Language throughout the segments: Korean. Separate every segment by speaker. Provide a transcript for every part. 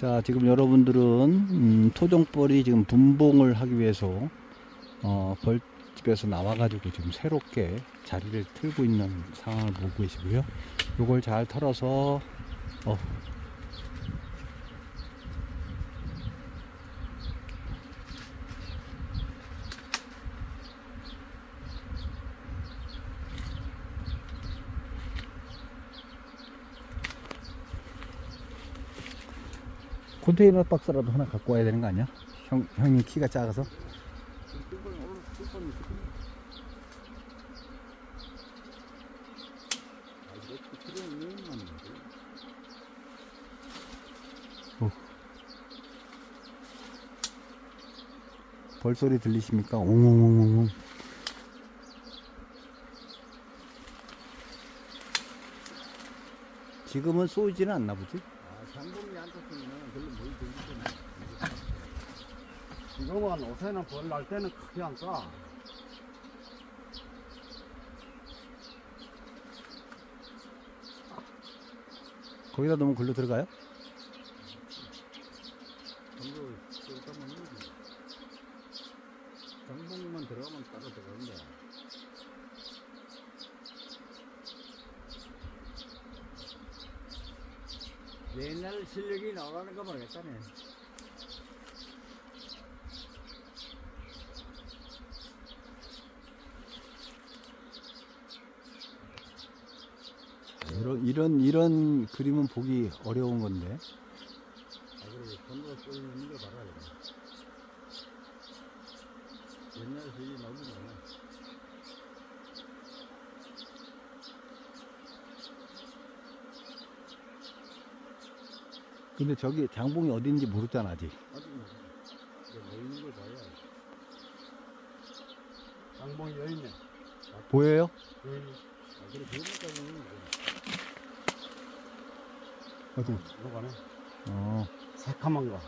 Speaker 1: 자, 지금 여러분들은 음, 토종벌이 지금 분봉을 하기 위해서 어, 벌집에서 나와가지고 지금 새롭게 자리를 틀고 있는 상황을 보고 계시고요. 요걸 잘 털어서 어, 컨테이너 박스라도 하나 갖고 와야 되는 거 아니야? 형, 형님 키가 작아서? 벌소리 들리십니까? 옹옹옹옹. 지금은 쏘이지는 않나 보지?
Speaker 2: 장봉이 앉았으면 별로 뭘 들리지 지금은 옷에는 벌 날 때는 크게 안 까.
Speaker 1: 거기다 넣으면 글로 들어가요?
Speaker 2: 전부 쏠까만 해야지. 장봉만 들어가면 따로 들어가는데. 옛날 실력이 나오라는 거 모르겠다네.
Speaker 1: 이런, 이런, 이런 그림은 보기 어려운 건데.
Speaker 2: 아, 그래, 전부 쏠리는 거 봐라, 그래. 옛날 실력이 나오는 거
Speaker 1: 근데 저기 장봉이 어딘지 모르잖아, 아직.
Speaker 2: 아직 걸 봐야. 장봉이 여있네.
Speaker 1: 보여요?
Speaker 2: 여있네. 아, 그래,
Speaker 1: 어디?
Speaker 2: 가네.
Speaker 1: 어.
Speaker 2: 새카만 거.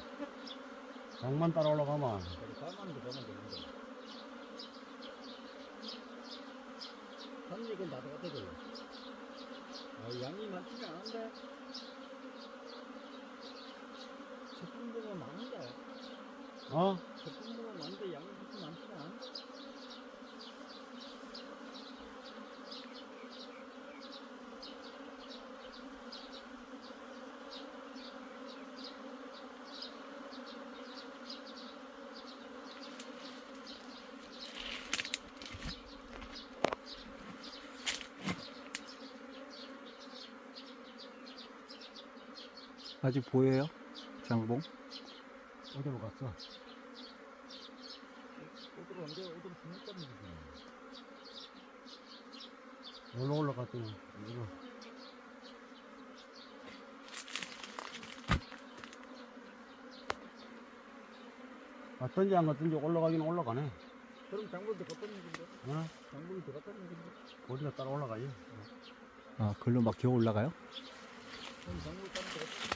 Speaker 2: 장만 따라 올라가면. 되는데. 한 입은 다 똑같아요. 아, 양이 많지는 않은데. 제품들은 많은데. 어? 제품들은 많은데 양이 그렇게 많지는 않아.
Speaker 1: 아직 보여요? 장봉?
Speaker 2: 어디로 갔어? 어디로 언제 어디로 분명히 거지 올라 올라갔더니 이거 갔던지 안 갔던지 올라가긴 올라가네
Speaker 3: 그럼 장본도 걷다는 얘긴데?
Speaker 2: 어?
Speaker 3: 장본이 들어갔다는 얘긴데?
Speaker 2: 어디가 따라 올라가지
Speaker 1: 아, 글로 막 기어 올라가요?
Speaker 3: 그럼 장본이 따로 들어갔다.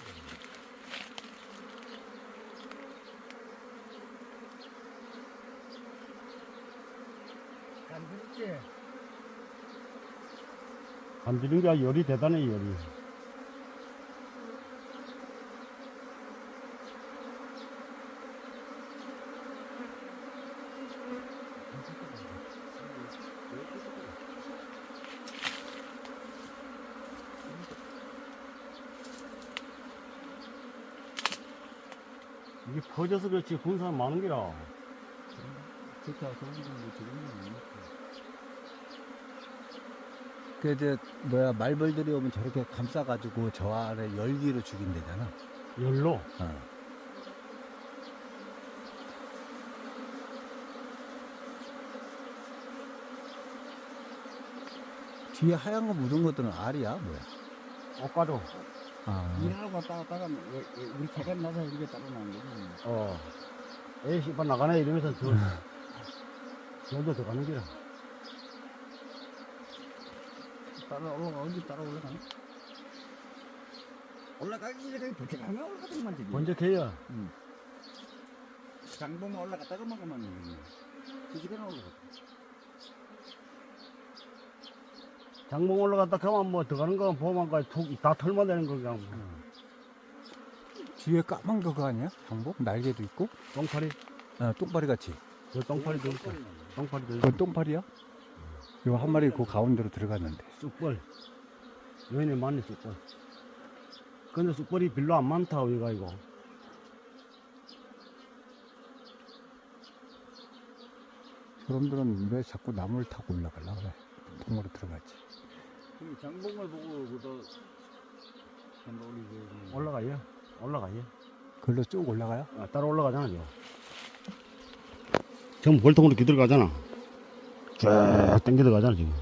Speaker 3: 간지럽지?
Speaker 2: 간지는 게 열이 대단해 열이 이게 퍼져서 그렇지 군 사람 많은 게라
Speaker 3: 그렇게 좋은 정도 지금은 아니니까.
Speaker 1: 그, 이제, 뭐야, 말벌들이 오면 저렇게 감싸가지고 저 안에 열기로 죽인대잖아.
Speaker 2: 열로
Speaker 1: 어. 뒤에 하얀 거 묻은 것들은 알이야, 뭐야?
Speaker 2: 옷가루
Speaker 1: 아,
Speaker 3: 일하러 갔다 왜- 왜 우리 차가 나서 이렇게 따로 나온 거지.
Speaker 2: 어. 에이, 씨발 나가네 이러면서 저, 저도 들어가는 기라.
Speaker 3: 따라 올라가 어디 따라 올라가네? 올라가기 전에 부지런하게 올라가더만 저기.
Speaker 2: 번쩍해요.
Speaker 3: 장봉 올라갔다가 먹으면 부지런히 올라가.
Speaker 2: 장봉 올라갔다 가면 뭐 들어가는 거 보면 다 털만 되는 거 그냥.
Speaker 1: 뒤에 까만 거 그거 아니야? 장복? 날개도 있고?
Speaker 3: 똥파리?
Speaker 1: 아, 똥파리 같이.
Speaker 3: 저 똥파리도 있어. 똥파리도 있어.
Speaker 1: 그건 똥파리야? 이거 한 마리 그 가운데로 들어갔는데.
Speaker 3: 쑥벌. 여인이 많네, 쑥벌. 근데 쑥벌이 별로 안 많다, 우리가 이거.
Speaker 1: 사람들은 왜 자꾸 나무를 타고 올라가려고 그래? 통으로 들어가지.
Speaker 2: 그럼 장봉을 보고 올리고
Speaker 3: 올라가요. 올라가요.
Speaker 1: 글로 쭉 올라가요?
Speaker 3: 아, 따로 올라가잖아, 저. 전부 벌통으로 이렇게 들어가잖아. 쫙 당겨 들어가잖아, 지금.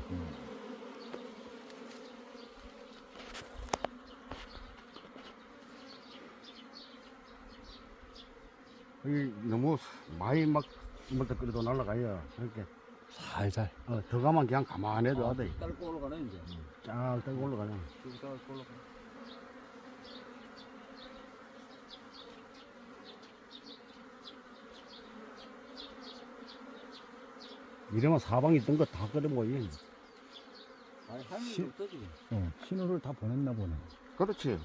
Speaker 3: 이 너무 많이 막 물때 끓여도 날라가요. 이렇게
Speaker 1: 살살.
Speaker 3: 어, 더 가면 그냥 가만히 해도 하대.
Speaker 2: 딸고 올라가네 이제
Speaker 3: 쫙 떨고 올라가잖아.
Speaker 2: 쭉 딸고 올라가
Speaker 3: 이러면 사방에 있던 거다 끓여 모이.
Speaker 2: 아니 없어 지금
Speaker 1: 어, 신호를 다 보냈나 보네.
Speaker 3: 그렇지.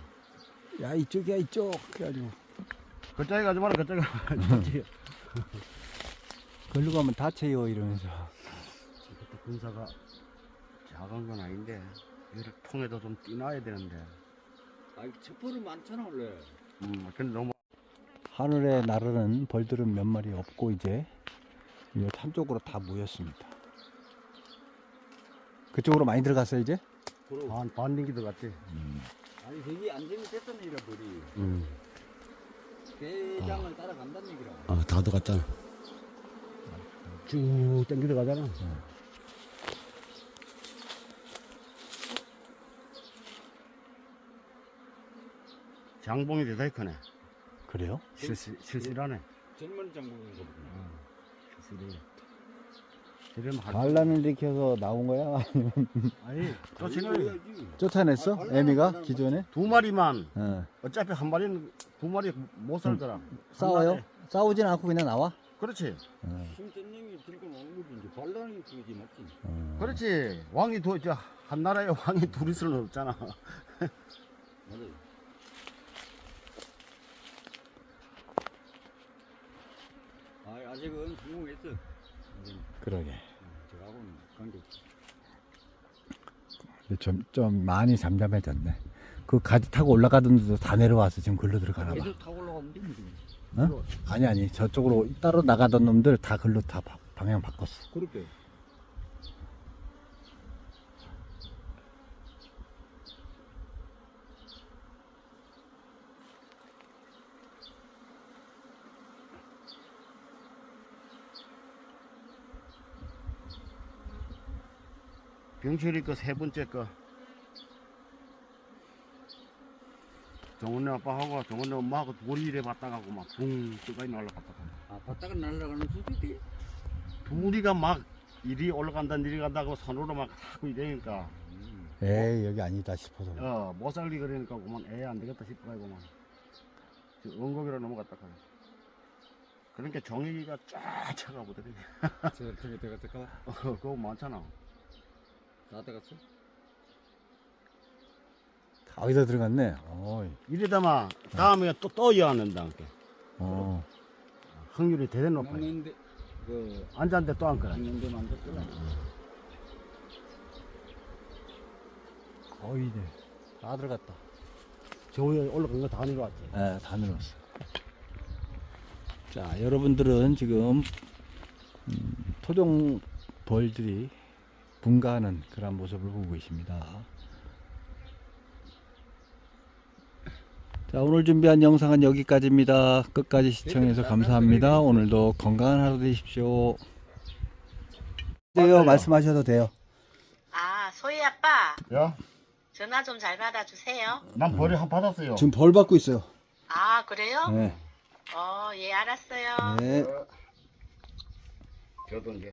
Speaker 1: 야, 이쪽이야, 이쪽. 그래가지고.
Speaker 3: 그쪽에 가지 마라, 그쪽에 가지.
Speaker 1: 글로 가면 다쳐요, 이러면서.
Speaker 3: 이것도 군사가 작은 건 아닌데 얘를 통해도 좀 뛰나야 되는데
Speaker 2: 아이 첩보는 많잖아 원래
Speaker 3: 음 근데 너무
Speaker 1: 하늘에 나르는 벌들은 몇 마리 없고, 이제. 이 한쪽으로 다 모였습니다. 그쪽으로 많이 들어갔어요, 이제?
Speaker 3: 반, 반 딩기 들어갔지
Speaker 2: 아니 되게 안정이 됐다는 얘기라 머리
Speaker 3: 음.
Speaker 2: 대장을 따라간다는 얘기라
Speaker 3: 아 다 들어갔잖아 쭉 땡겨 들어가잖아. 장봉이 대단히 크네.
Speaker 1: 그래요?
Speaker 3: 실실, 실실하네.
Speaker 2: 젊은 장군인 거구나.
Speaker 3: 실 실해 저러면 할
Speaker 1: 반란을 일으켜서 나온 거야?
Speaker 3: 아니
Speaker 2: 저
Speaker 3: 쫓아내
Speaker 1: 쫓아냈어?
Speaker 2: 아,
Speaker 1: 애미가?
Speaker 2: 반란은
Speaker 1: 기존에?
Speaker 3: 두 마리만
Speaker 1: 어.
Speaker 3: 어차피 한 마리는 두 마리 못 살더라 한
Speaker 1: 싸워요?
Speaker 3: 마리.
Speaker 1: 싸우진 않고 그냥 나와?
Speaker 3: 그렇지
Speaker 1: 어.
Speaker 2: 힘전령이 들고 나온 거지 이제 반란이 그지 맞지
Speaker 1: 어.
Speaker 3: 그렇지 왕이 두, 저, 한 나라에 왕이 둘 있을 없잖아
Speaker 2: 아 아직은 성공했어
Speaker 1: 그러게.
Speaker 2: 저하고는 관계
Speaker 1: 좀, 좀 많이 잠잠해졌네. 그 가지 타고 올라가던 데도 다 내려와서 지금 글로 들어가나 봐.
Speaker 2: 계속 타고 올라가면 지금
Speaker 1: 어? 아니, 아니. 저쪽으로 따로 나가던 놈들 다 글로 다 바- 방향 바꿨어.
Speaker 2: 그렇게
Speaker 3: 병철이 그세 번째 거. 정원네 아빠하고 정원네 엄마하고 둘이 이래 봤다가고 막붕 뜨거이 날라갔다가
Speaker 2: 아 바닥을 날아가는 수준이
Speaker 3: 둘이가 막 이리 올라간다 이리 간다고 손으로 막 하고 이러니까.
Speaker 1: 에이, 여기 아니다 싶어서.
Speaker 3: 어, 못 살리 그러니까 그만 애 안 되겠다 싶어가지고 만 응급이로 넘어갔다 카그러니까 정의가 쫙 차가보더니
Speaker 2: 저 저기 들어갔을까?
Speaker 3: 어, 그거 많잖아
Speaker 2: 다 들어갔어?
Speaker 1: 다 어디다 들어갔네. 어이.
Speaker 3: 이러다마 다음에 또 떠야 한다
Speaker 1: 어.
Speaker 3: 확률이 대단히 높아요
Speaker 2: 막는데 그
Speaker 3: 앉았는데 또 앉거나
Speaker 2: 막는데 만졌더라
Speaker 1: 거의 이제 다 들어갔다.
Speaker 3: 저 위에 올라간 거 다 내려왔지
Speaker 1: 네, 다 늘었어. 자, 여러분들은 지금 음, 토종 벌들이 분가하는 그런 모습을 보고 계십니다. 자, 오늘 준비한 영상은 여기까지입니다. 끝까지 시청해서 감사합니다. 오늘도 건강한 하루 되십시오. 돼요, 말씀하셔도 돼요.
Speaker 4: 아, 소희 아빠,
Speaker 3: 야,
Speaker 4: 전화 좀 잘 받아주세요.
Speaker 3: 난 벌이 한 받았어요
Speaker 1: 지금 벌 받고 있어요.
Speaker 4: 아, 그래요?
Speaker 1: 네.
Speaker 4: 어, 예, 알았어요.
Speaker 1: 네.
Speaker 3: 저도 이제